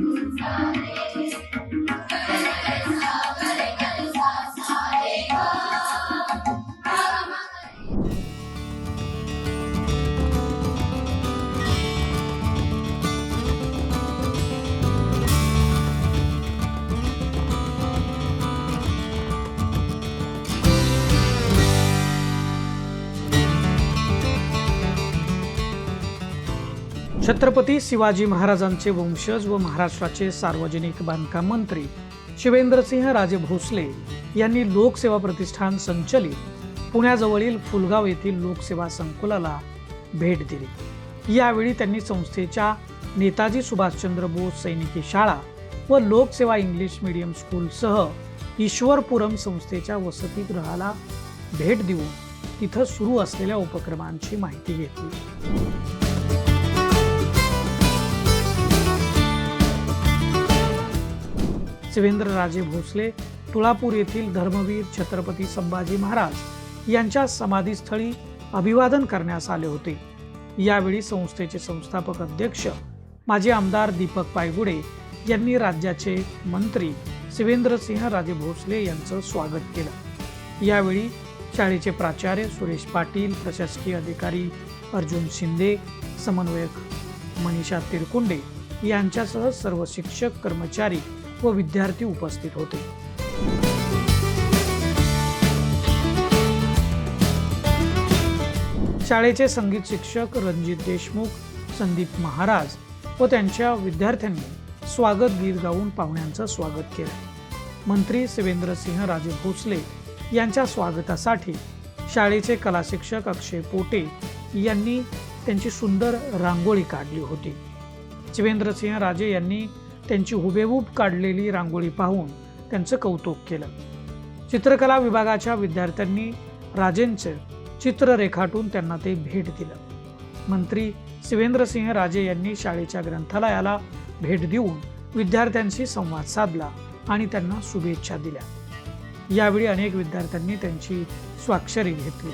Bye. Chhatrapati Shivaji महाराजांचे वंशज व महाराष्ट्राचे सार्वजनिक बांधकाम मंत्री शिवेंद्रसिंह राजे भोसले यांनी लोकसेवा प्रतिष्ठान संचलित पुण्याजवळील फुलगाव येथील लोकसेवा संकुलाला भेट दिली. यावेळी त्यांनी संस्थेच्या नेताजी सुभाषचंद्र बोस सैनिकी शाळा व लोकसेवा इंग्लिश मीडियम स्कूलसह ईश्वरपुरम संस्थेच्या वसतिगृहाला भेट देऊन तिथं सुरू असलेल्या उपक्रमांची माहिती घेतली. शिवेंद्रराजे भोसले तुळापूर येथील धर्मवीर छत्रपती संभाजी महाराज यांच्या समाधीस्थळी अभिवादन करण्यास आले होते. यावेळी संस्थेचे संस्थापक अध्यक्ष माजी आमदार दीपक पायगुडे यांनी राज्याचे मंत्री शिवेंद्रसिंह राजे भोसले यांचं स्वागत केलं. यावेळी शाळेचे प्राचार्य सुरेश पाटील प्रशासकीय अधिकारी अर्जुन शिंदे समन्वयक मनीषा तिरकुंडे यांच्यासह सर्व शिक्षक कर्मचारी व विद्यार्थी उपस्थित होते. शाळेचे संगीत शिक्षक रणजित देशमुख संदीप महाराज व त्यांच्या विद्यार्थ्यांनी स्वागत गीत गाऊन पाहुण्यांचं स्वागत केलं. मंत्री शिवेंद्रसिंह राजे भोसले यांच्या स्वागतासाठी शाळेचे कला शिक्षक अक्षय पोटे यांनी त्यांची सुंदर रांगोळी काढली होती. शिवेंद्रसिंह राजे यांनी त्यांची हुबेहूब काढलेली रांगोळी पाहून त्यांचं कौतुक केलं. चित्रकला विभागाच्या विद्यार्थ्यांनी राजेंचे चित्र रेखाटून त्यांना ते भेट दिलं. मंत्री शिवेंद्रसिंह राजे यांनी शाळेच्या ग्रंथालयाला भेट देऊन विद्यार्थ्यांशी संवाद साधला आणि त्यांना शुभेच्छा दिल्या. यावेळी अनेक विद्यार्थ्यांनी त्यांची स्वाक्षरी घेतली.